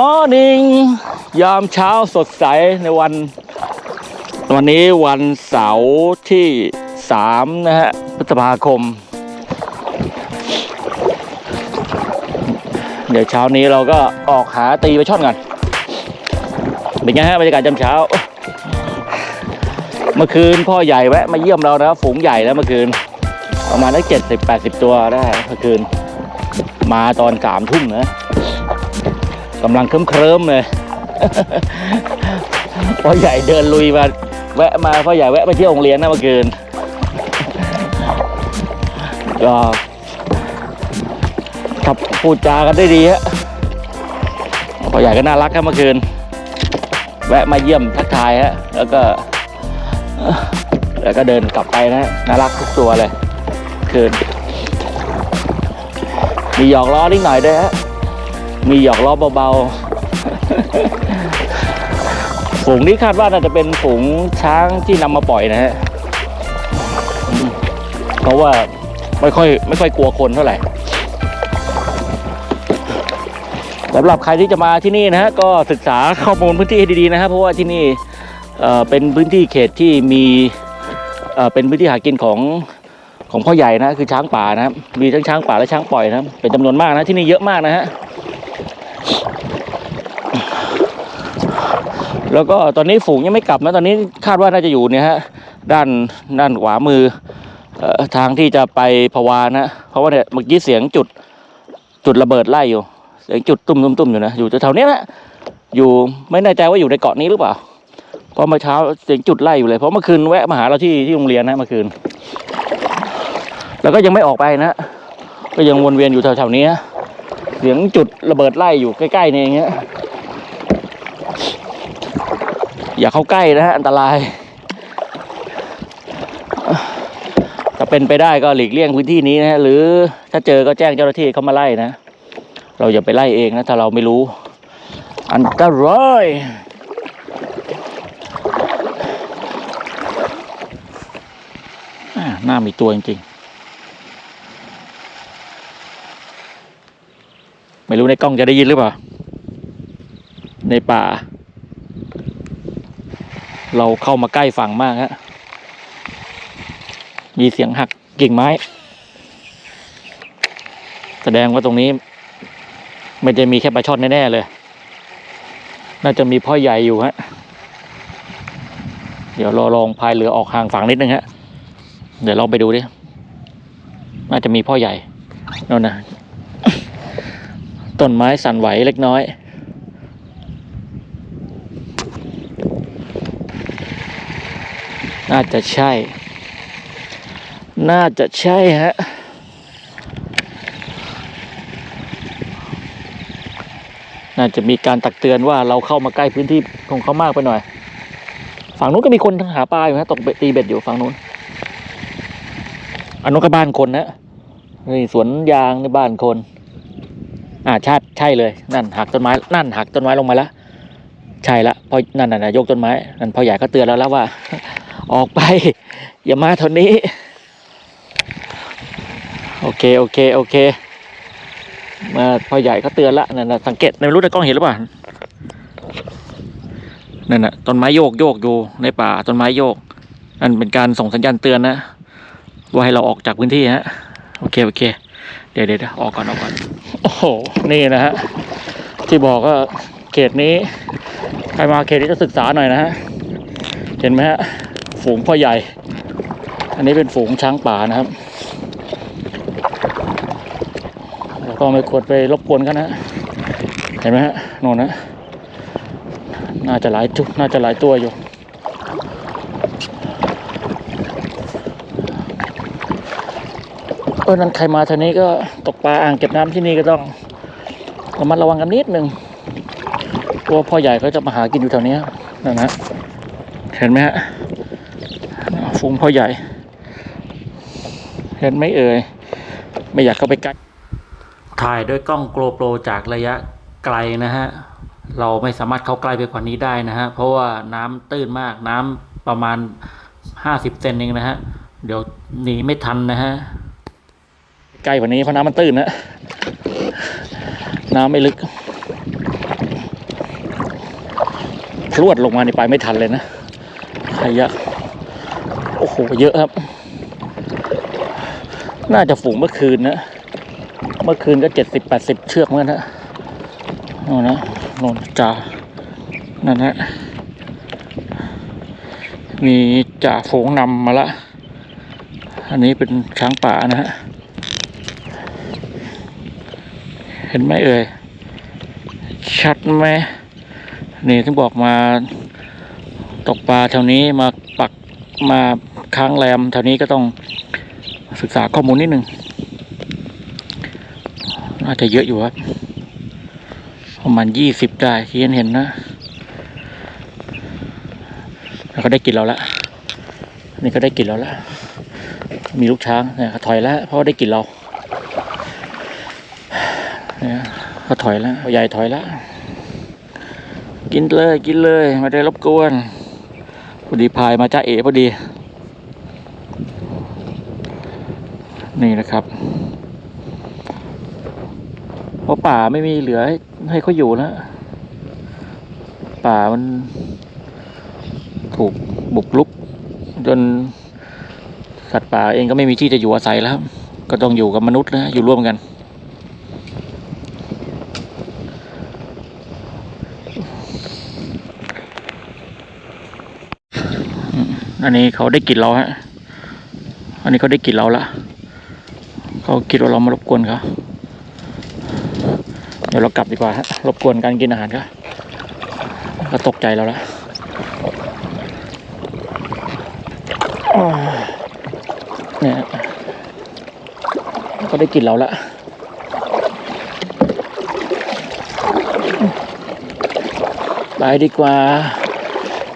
morning ยามเช้าสดใสในวัน วันนี้วันเสาร์ที่สามนะฮะพฤษภาคม เดี๋ยวเช้านี้เราก็ออกหาตีไปช่อนกันเป็นไงฮะบรรยากาศยามเช้า เมื่อคืนพ่อใหญ่แวะมาเยี่ยมเรานะฝูงใหญ่แล้วเมื่อคืน ประมาณนักเจ็ดสิบแปดสิบตัวได้เมื่อคืน มาตอนสามทุ่มนะ กำลังเคลิ้มๆเลยพ่อใหญ่เดินลุยมาแวะมาพ่อใหญ่แวะไปเที่ยวโรงเรียนนะเมื่อคืนก็ครับพูดจากันได้ดีฮะพ่อใหญ่ก็น่ารักครับเมื่อคืน แวะมาเยี่ยมทักทายฮะแล้วก็ แล้วก็เดินกลับไปนะน่ารักทุกตัวเลย คืน มีหยอกล้อนิดหน่อยด้วยฮะ มีหยอกล้อเบาๆ ฝูงนี้คาดว่าน่าจะเป็นฝูงช้างที่นำมาปล่อยนะฮะ เพราะว่าไม่ค่อยไม่ค่อยกลัวคนเท่าไหร่สำหรับใครที่จะมาที่นี่นะฮะก็ศึกษาข้อมูลพื้นที่ให้ดีๆนะครับเพราะว่าที่นี่เเป็นพื้นที่เขตที่มีเเป็นพื้นที่หากินของของพ่อใหญ่นะคือช้างป่านะครับมีทั้งช้างป่าและช้างปล่อยนะครับเป็นจำนวนมากนะที่นี่เยอะมากนะฮะ แล้วก็ตอนนี้ฝูงยังไม่กลับนะตอนนี้คาดว่าน่าจะอยู่เนี่ยฮะด้านด้านขวามือทางที่จะไปพวานะเพราะว่าเนี่ยเมื่อกี้เสียงจุดจุดระเบิดไล่อยู่ เสียงจุดตุ้มตุ้มตุ้มอยู่นะอยู่แถวๆนี้นะอยู่ไม่แน่ใจว่าอยู่ในเกาะนี้หรือเปล่าเพราะเมื่อเช้าเสียงจุดไล่อยู่เลย เพราะเมื่อคืนแวะมาหาเราที่ที่โรงเรียนนะเมื่อคืน แล้วก็ยังไม่ออกไปนะ ก็ยังวนเวียนอยู่แถวๆนี้เสียงจุดระเบิดไล่อยู่ใกล้ๆนี่างเองฮะ อย่าเข้าใกล้นะฮะอันตราย ถ้าเป็นไปได้ก็หลีกเลี่ยงพื้นที่นี้นะฮะหรือถ้าเจอก็แจ้งเจ้าหน้าที่เขามาไล่นะ เราอย่าไปไล่เองนะ ถ้าเราไม่รู้ อันตรายอ่าหน้ามีตัวจริงๆ ไม่รู้ในกล้องจะได้ยินหรือเปล่า ในป่า เราเข้ามาใกล้ฝั่งมากฮะมีเสียงหักกิ่งไม้ แสดงว่าตรงนี้ ไม่ได้มีแค่ปลาช่อนแน่ ๆ เลย น่าจะมีพ่อใหญ่อยู่ฮะ เดี๋ยวรอลองพายเรือออกห่างฝั่งนิดนึงฮะ เดี๋ยวลองไปดูดิ น่าจะมีพ่อใหญ่นั่นนะต้นไม้สั่นไหวเล็กน้อย น่าจะใช่ น่าจะใช่ฮะ น่าจะมีการตักเตือนว่าเราเข้ามาใกล้พื้นที่ของเขามากไปหน่อย ฝั่งนู้นก็มีคนหาปลาอยู่ฮะตกเบ็ดตีเบ็ดอยู่ฝั่งนู้น อันนู้นก็บ้านคนนะนี่สวนยางในบ้านคน อ่าชาติใช่เลย นั่นหักต้นไม้ นั่นหักต้นไม้ลงมาแล้ว ใช่ละเพราะนั่นน่ะยกต้นไม้ นั่นพ่อใหญ่ก็เตือนแล้วแล้วว่า ออกไป อย่ามาเท่านี้ โอเค โอเค โอเคมาพ่อใหญ่ก็เตือนละนั่นนะสังเกตไม่รู้ในกล้องเห็นหรือเปล่านั่นน่ะต้นไม้โยกโยกอยู่ในป่าต้นไม้โยกนั่นเป็นการส่งสัญญาณเตือนนะว่าให้เราออกจากพื้นที่ฮะโอเคโอเคเดี๋ยวเดี๋ยวเดี๋ยวออกก่อนออกก่อนโอ้โหนี่นะฮะที่บอกว่าเขตนี้ใครมาเขตนี้จะศึกษาหน่อยนะฮะเห็นไหมฮะ ฝูงพ่อใหญ่ อันนี้เป็นฝูงช้างป่านะครับแล้วก็ไม่ควรไปรบกวนกันนะเห็นไหมฮะโน่นนะน่าจะหลายจุน่าจะหลายตัวอยู่เออนั้นใครมาทางนี้ก็ตกปลาอ่างเก็บน้ำที่นี่ก็ต้องระมัดระวังกันนิดนึงกลัวพ่อใหญ่เขาจะมาหากินอยู่แถวนี้นั่นนะเห็นไหมฮะ ฝูงพ่อใหญ่ เห็นไหมเอ่ย ไม่อยากเข้าไปใกล้ ถ่ายด้วยกล้องโกลโปรจากระยะไกลนะฮะ เราไม่สามารถเข้าใกล้ไปกว่านี้ได้นะฮะ เพราะว่าน้ำตื้นมากน้ำประมาณห้าสิบเซนเองนะฮะ เดี๋ยวหนีไม่ทันนะฮะ ใกล้กว่านี้เพราะน้ำมันตื้นนะ น้ำไม่ลึกพรวดลงมานี่ไปไม่ทันเลยนะขยะ โหเยอะครับ น่าจะฝูงเมื่อคืนนะ เมื่อคืนก็เจ็ดสิบแปดสิบเชือกเหมือนกันนะโน่นนะโน่นจ่านั่นฮะมีจ่าฝูงนำมาละ อันนี้เป็นช้างป่านะฮะ เห็นไหมเอ่ย ชัดไหมนี่ที่บอกมาตกปลาแถวนี้มาปักมา ค้างแรมแถวนี้ก็ต้องศึกษาข้อมูลนิดนึงน่าจะเยอะอยู่ครับประมาณยี่สิบได้ที่เห็นเห็นนะแล้วก็ได้กินเราละนี่ก็ได้กินเราละมีลูกช้างเนี่ยเขาถอยแล้วเพราะได้กินเราเนี่ยเขาถอยแล้วใหญ่ถอยแล้วกินเลยกินเลยไม่ได้รบกวนพอดีพายมาจ้าเอ๋พอดี นี่นะครับเพราะป่าไม่มีเหลือให้ให้เขาอยู่แล้วป่ามันถูกบุกรุก จนสัตว์ป่าเองก็ไม่มีที่จะอยู่อาศัยแล้ว ก็ต้องอยู่กับมนุษย์นะอยู่ร่วมกัน อันนี้เขาได้กลิ่นเราฮะ อันนี้เขาได้กลิ่นเราละ เขาคิดว่าเรามารบกวนเขาเดี๋ยวเรากลับดีกว่าฮะรบกวนการกินอาหารเขาก็ตกใจเราแล้วเนี่ยเขาได้กลิ่นเราละไปดีกว่า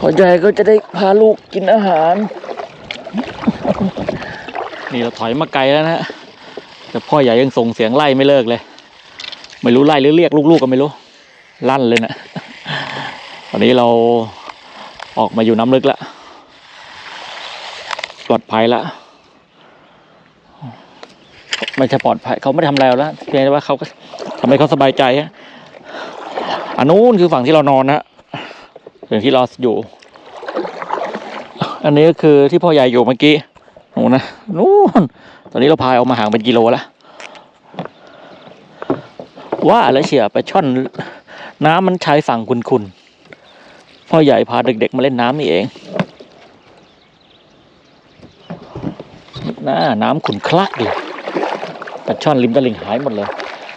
พอใจก็จะได้พาลูกกินอาหาร นี่เราถอยมาไกลแล้วนะฮะ แต่พ่อใหญ่ยังส่งเสียงไล่ไม่เลิกเลย ไม่รู้ไล่หรือเรียกลูกๆก็ไม่รู้ ลั่นเลยนะตอนนี้เราออกมาอยู่น้ำลึกแล้วปลอดภัยแล้วไม่ใช่ปลอดภัยเขาไม่ทำอะไรเราแล้วเพียงแต่ว่าเขาก็ทำให้เขาสบายใจฮะอันนู้นคือฝั่งที่เรานอนนะฝั่งที่เราอยู่ อันนี้ก็คือที่พ่อใหญ่อยู่เมื่อกี้นู่นนะนู่น ตอนนี้เราพายออกมาห่างเป็นกิโลแล้วว่าแล้วเชียไปช่อนน้ำมันชายฝั่งคุณคุณพ่อใหญ่พาเด็กๆมาเล่นน้ำนี่เองน่าน้ำขุนคลักดิปลาช่อนริมตลิ่งหายหมดเลย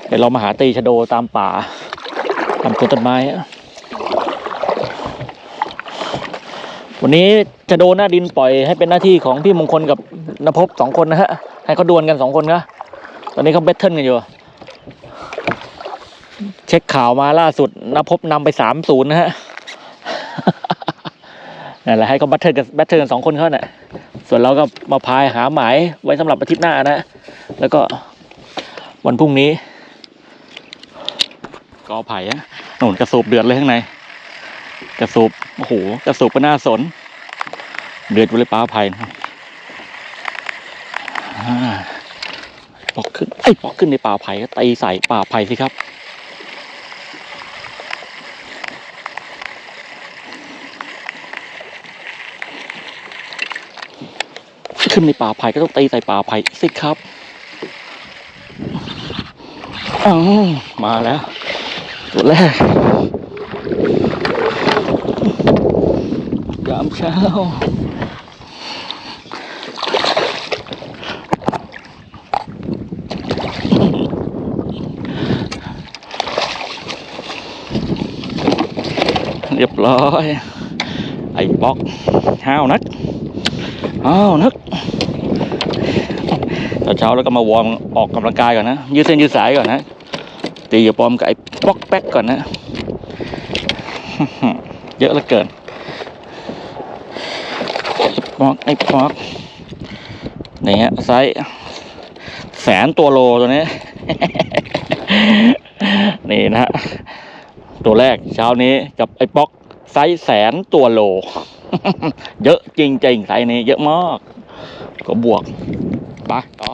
เดี๋ยวเรามาหาตีชะโดตามป่าตามต้นไม้อะ วันนี้จะโดนหน้าดินปล่อยให้เป็นหน้าที่ของพี่มงคลกับนภพสองคนนะฮะ ให้เขาดวลกันสองคนนะตอนนี้เขาเบทเทิลกันอยู่ เช็คข่าวมาล่าสุดนภพนำไปสามศูนย์นะฮะนั่นแหละให้เขาแบทเทิลกันแบทเทิลกันสองคนเขาเนี่ยส่วนเราก็มาพายหาหมายไว้สำหรับอาทิตย์หน้านะ แล้วก็วันพรุ่งนี้กอไผ่อะหนุนกระสูบเดือดเลยข้างใน กระสูบโอ้โหกระสูบก็น่าสน เดือดเลยปลาไผ่นะอ่าปอกขึ้นไอ้ปอกขึ้นในป่าไผ่ก็ตีใส่ป่าไผ่สิครับขึ้นในป่าไผ่ก็ต้องตีใส่ป่าไผ่สิครับอ้าวมาแล้ว ตัวแรกยาม เช้าเรียบร้อย ไอ้บล็อกห้าวนักห้าวนักตอนเช้าแล้วก็มาวอร์มออกกำลังกายก่อนนะ ยืดเส้นยืดสายก่อนนะ ตีกับปอมกับไอ้ป๊อกแป๊กก่อนนะ เยอะเหลือเกิน ไอ้ป๊อกไอ้ป๊อกนี่ฮะไซส์แสนตัวโลตัวนี้ นี่นะฮะตัวแรกเช้านี้กับไอ้ป๊อกไซส์แสนตัวโล เยอะจริงๆไซส์นี้เยอะมาก ก็บวกไปต่อ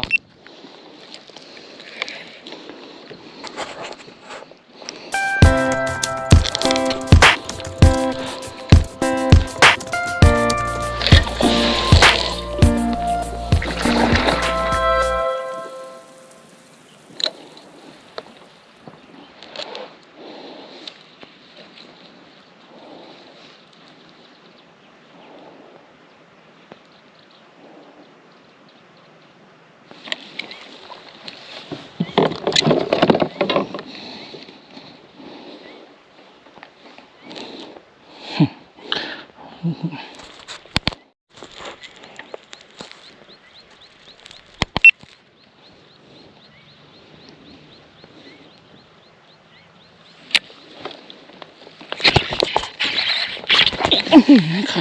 ข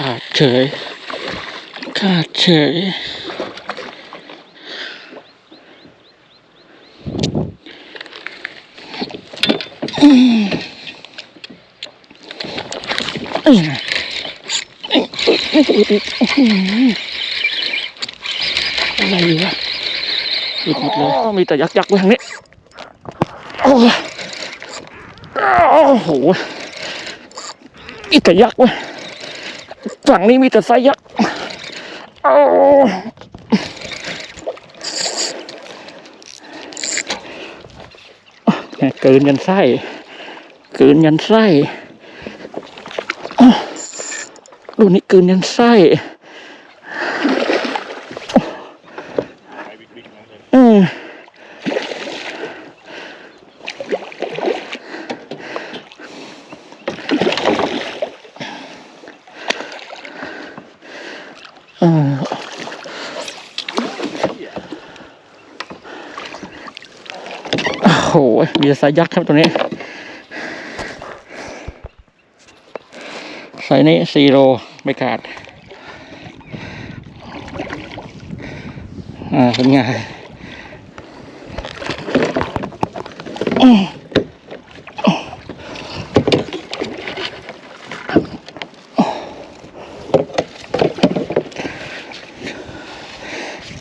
าดเฉย ขาดเฉย อะไรอยู่วะหลุดหมดเลยมีแต่ยักษ์ยักษ์ไว้ทางนี้ โอ้โหมีแต่ยักษ์ไว้ ฝั่งนี้มีแต่ไซยักษ์เอ้เกินยันไส้เกินยันไส้ดูนี่เกินยันไส้ ออโอ้โหมีสายยักษ์ครับตัวนี้สายนี้สี่โลไม่ขาด อ่าเป็นไง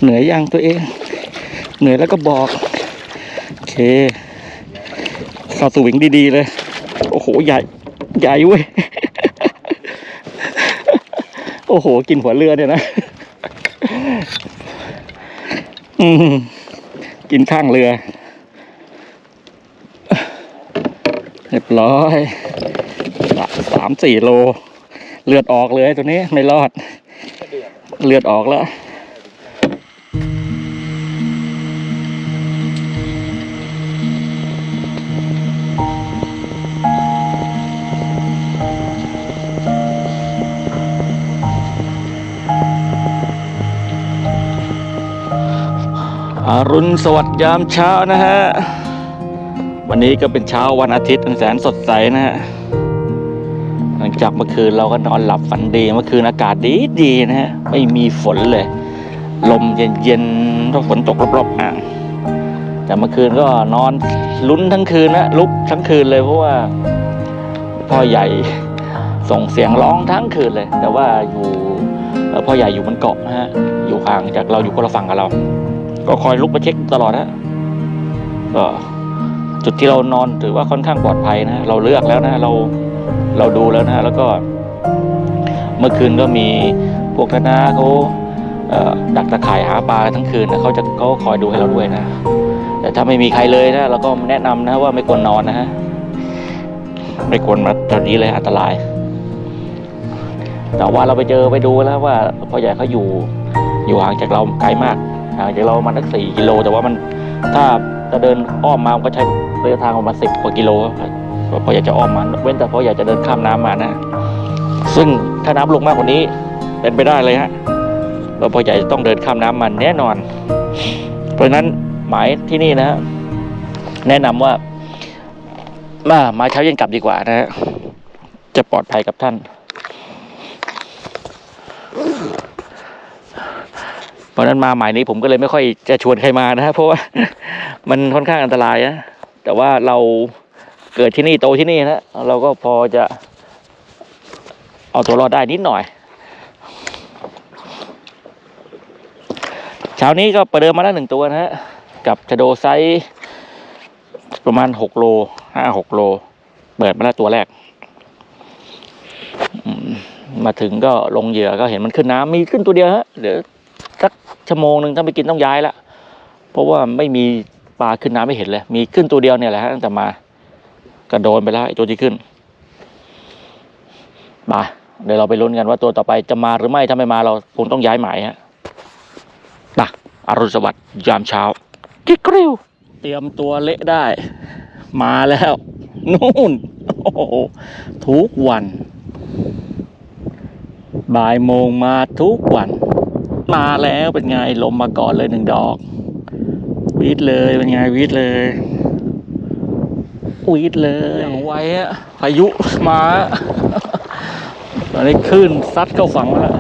เหนื่อยยังตัวเอง เหนื่อยแล้วก็บอก โอเคเข้าสวิงดีๆเลย โอ้โห ใหญ่ ใหญ่เว้ย โอ้โห กินหัวเรือเนี่ยนะ อืม กินข้างเรือ เรียบร้อยสะสามสี่โล เลือดออกเลยตัวนี้ไม่รอด เลือดออกแล้ว อารุณสวัสดิ์ยามเช้านะฮะ วันนี้ก็เป็นเช้าวันอาทิตย์อันแสนสดใสนะฮะ หลังจากเมื่อคืนเราก็นอนหลับฝันดีเมื่อคืนอากาศดีดีนะฮะ ไม่มีฝนเลย ลมเย็นๆถ้าฝนตกรอบๆอ่างแต่เมื่อคืนก็นอนลุ้นทั้งคืนนะลุกทั้งคืนเลยเพราะว่าพ่อใหญ่ส่งเสียงร้องทั้งคืนเลย แต่ว่าอยู่พ่อใหญ่อยู่บนเกาะนะฮะ อยู่ห่างจากเราอยู่คนละฝั่งกับเรา ก็คอยลุกมาเช็คตลอดนะก็จุดที่เรานอนถือว่าค่อนข้างปลอดภัยนะเราเลือกแล้วนะเราเราดูแล้วนะแล้วก็ เมื่อคืนก็มีพวกธนาเขาเดักตะข่ายหาปลาทั้งคืนนะเขาจะเขาคอยดูให้เราด้วยนะ แต่ถ้าไม่มีใครเลยนะเราก็แนะนำนะว่าไม่ควรนอนนะฮะไม่ควรมาตอนนี้เลยอันตราย แต่ว่าเราไปเจอไปดูแล้วว่าพ่อใหญ่เขาอยู่อยู่ห่างจากเราไกลมาก ห่างจากเรามาณสักสี่กิโล แต่ว่ามันถ้าจะเดินอ้อมมามันก็ใช้ระยะทางประมาณสิบกว่ากิโลครับพออยากจะอ้อมมาเว้นแต่พออยากจะเดินข้ามน้ำมานะ ซึ่งถ้าน้ำลงมากกว่านี้เป็นไปได้เลยฮะเราพอใหญ่จะต้องเดินข้ามน้ำมันแน่นอน เพราะฉะนั้นหมายที่นี่นะฮะแนะนำว่ามามาเช้าเย็นกลับดีกว่านะฮะจะปลอดภัยกับท่าน เพราะนั้นมาหมายนี้ผมก็เลยไม่ค่อยจะชวนใครมานะฮะเพราะว่ามันค่อนข้างอันตรายนะแต่ว่าเราเกิดที่นี่โตที่นี่นะเราก็พอจะเอาตัวรอดได้นิดหน่อยเช้านี้ก็ประเดิมมาแล้วหนึ่งตัวนะฮะกับชะโดไซส์ประมาณหกโลห้าหกโล เปิดมาแล้วตัวแรกมมาถึงก็ลงเหยื่อก็เห็นมันขึ้นน้ำมีขึ้นตัวเดียวฮะเดี๋ยว สักชั่วโมงหนึ่งถ้าไปกินต้องย้ายละเพราะว่าไม่มีปลาขึ้นน้ำไม่เห็นเลย มีขึ้นตัวเดียวเนี่ยแหละฮะตั้งแต่มากระโดนไปแล้วไอ้ตัวที่ขึ้นมาเดี๋ยวเราไปลุ้นกันว่าตัวต่อไปจะมาหรือไม่ถ้าไม่มาเราคงต้องย้ายหมายฮะนะอรุณสวัสดิ์ยามเช้ากิ๊กกริวเตรียมตัวเละได้ มาแล้ว นู่นโอ้โหทุกวัน บ่ายโมงมาทุกวัน มาแล้วเป็นไงลมมาก่อนเลยหนึ่งดอกวีดเลยเป็นไงวีดเลยวีดเลยอย่างไวอะพายุมาตอนนี้คลื่นซัดเข้าฝั่งแล้ว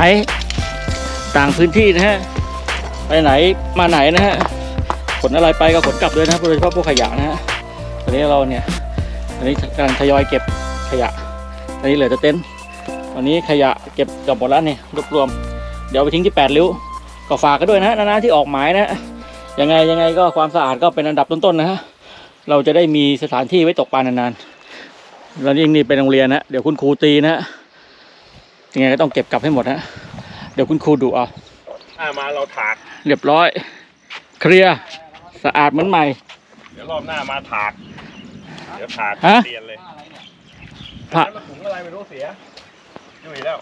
ายต่างพื้นที่นะฮะไปไหนมาไหนนะฮะขนอะไรไปก็ขนกลับด้วยนะโดยเฉพาะพวกขยะนะฮะตอนนี้เราเนี่ยตอนนี้กำลังทยอยเก็บขยะตอนนี้เหลือแต่เต็นท์ตอนนี้ขยะเก็บเกับหมดแล้วเนี่ยรวบรวม เดี๋ยวไปทิ้งที่แปดริ้วก็ฝากกันด้วยนะนานาที่ออกหมายนะยังไงยังไงก็ความสะอาดก็เป็นอันดับต้นๆนะฮะเราจะได้มีสถานที่ไว้ตกปลานานๆแล้วยิ่งนี่เป็นโรงเรียนนะเดี๋ยวคุณครูตีนะ ยังไงก็ต้องเก็บกลับให้หมดนะเดี๋ยวคุณครูดุเอาถ้ามาเราถาก เรียบร้อย เคลียร์สะอาดเหมือนใหม่ เดี๋ยวรอบหน้ามาถาก เดี๋ยวถากฮะ เปลี่ยนเลยผ่าแล้วมาถุงอะไรไม่รู้เสียยุ่ยแล้ว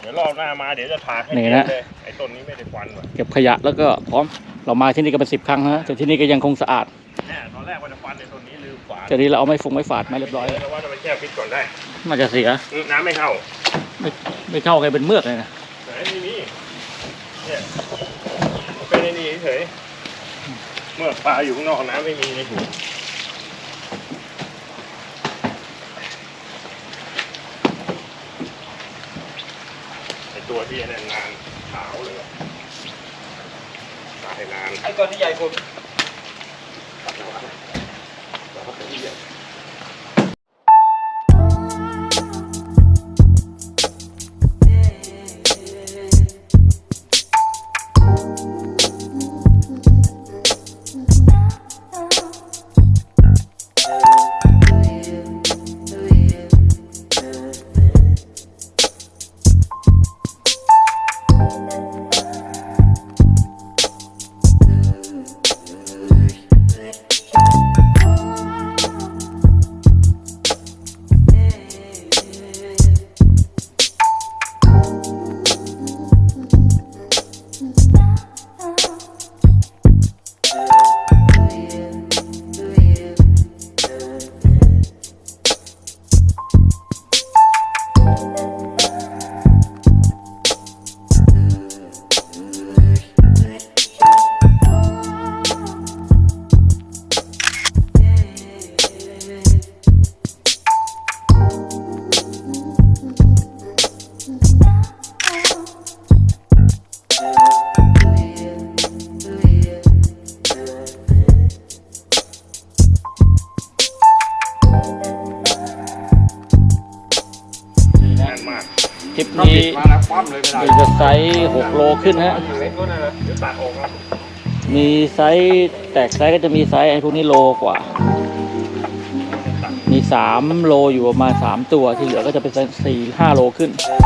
เดี๋ยวรอบหน้ามาเดี๋ยวจะถากให้นี่เปลี่ยนะนเลยไอ้ต้นนี้ไม่ได้ควันว่ะเก็บขยะแล้วก็พร้อมเรามาที่นี่ก็เป็นสิบครั้งนะแต่ที่นี่ก็ยังคงสะอาด แน่ตอนแรกว่าจะควันในต้นนี้ลืมฝาแต่นี้เราเอาไม่ฟงไม่ฝาดมาเรียบร้อยแล้วว่าจะไปแช่ฟิตก่อนได้น่าจะเสียอืมน้ำไม่เข้า ไม่ไม่เข้าใครเป็นเมือกเลยนะไหนไม่มีเนี่ยเป็นในนี้เฉยเมื่อปลาอยู่ข้างนอกน้ำไม่มีในถุงไอตัวที่นั่นนานขาวเลยอะตายนานไอ้ตัวที่ใหญ่สุด น คลิปถ้านี้ปิดมาแล้วคว่ำเลยไม่ได้มีจะไซส์หกโลขึ้นฮะอยู่ในต้นนั่นแหละเดี๋ยวตัดออกแล้วมีไซส์แตกไซส์ก็จะมีไซส์ไอ้พวกนี้โลกว่า มีสามโลอยู่ประมาณสามตัวที่เหลือก็จะเป็นไซส์สี่ห้าโลขึ้นเ